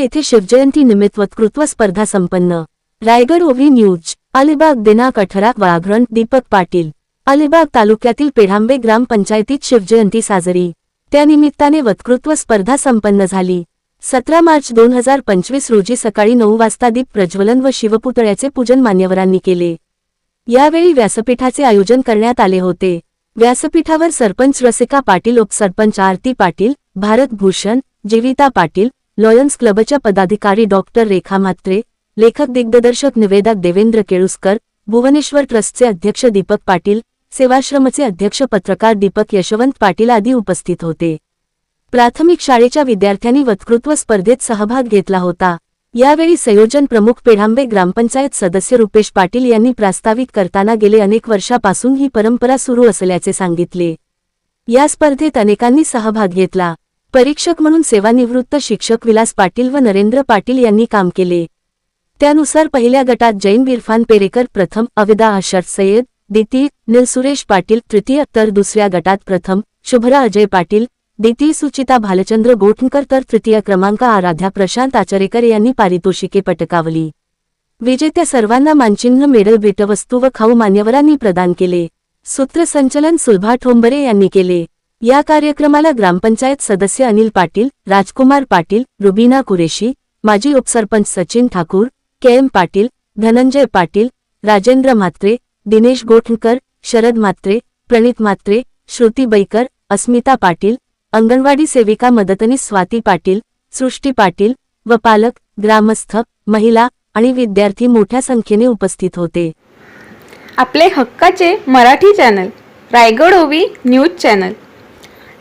येथे शिवजयंती निमित्त वक्तृत्व स्पर्धा संपन्न. रायगड ओव्ही न्यूज अलिबाग दिनांक अठरा वाघरण दीपक पाटील. अलिबाग तालुक्यातील पेढांबे ग्रामपंचायतीत शिवजयंती साजरी. त्यानिमित्ताने वक्तृत्व स्पर्धा संपन्न झाली. सतरा मार्च दोन हजार पंचवीस रोजी सकाळी नऊ वाजता दीप प्रज्वलन व शिवपुतळ्याचे पूजन मान्यवरांनी केले. यावेळी व्यासपीठाचे आयोजन करण्यात आले होते. व्यासपीठावर सरपंच रसिका पाटील उपसरपंच आरती पाटील भारत भूषण जीविता पाटील लॉयन्स क्लबच्या पदाधिकारी डॉक्टर रेखा म्हात्रे लेखक दिग्दर्शक निवेदक देवेंद्र केळुसकर भुवनेश्वर ट्रस्टचे अध्यक्ष दीपक पाटील सेवाश्रमचे अध्यक्ष पत्रकार दीपक यशवंत पाटील आदी उपस्थित होते. प्राथमिक शाळेच्या विद्यार्थ्यांनी वक्तृत्व स्पर्धेत सहभाग घेतला होता. यावेळी संयोजन प्रमुख पेढांबे ग्रामपंचायत सदस्य रुपेश पाटील यांनी प्रास्ताविक करताना गेले अनेक वर्षापासून ही परंपरा सुरू असल्याचे सांगितले. या स्पर्धेत अनेकांनी सहभाग घेतला. परीक्षक म्हणून सेवानिवृत्त शिक्षक विलास पाटील व नरेंद्र पाटील यांनी काम केले. त्यानुसार पहिल्या गटात जैन इरफान पेरेकर प्रथम अविदा अशर सय्यद द्वितीय निलसुरेश पाटील तृतीय तर दुसऱ्या गटात प्रथम शुभ्रा अजय पाटील द्वितीय सुचिता भालचंद्र गोठणकर तर तृतीय क्रमांक आराध्या प्रशांत आचरेकर यांनी पारितोषिके पटकावली. विजेत्या सर्वांना मानचिन्ह मेडल भेटवस्तू व खाऊ मान्यवरांनी प्रदान केले. सूत्रसंचलन सुलभा ठोंबरे यांनी केले. या कार्यक्रमाला ग्रामपंचायत सदस्य अनिल पाटील राजकुमार पाटील रुबीना कुरेशी माजी उपसरपंच सचिन ठाकूर के एम पाटील धनंजय पाटील राजेंद्र म्हात्रे दिनेश गोठणकर शरद म्हात्रे प्रणित म्हात्रे श्रुती बैकर अस्मिता पाटील अंगणवाडी सेविका मदतनीस स्वाती पाटील सृष्टी पाटील व पालक ग्रामस्थ महिला आणि विद्यार्थी मोठ्या संख्येने उपस्थित होते. आपले हक्काचे मराठी चॅनल रायगड ओवी न्यूज चॅनल.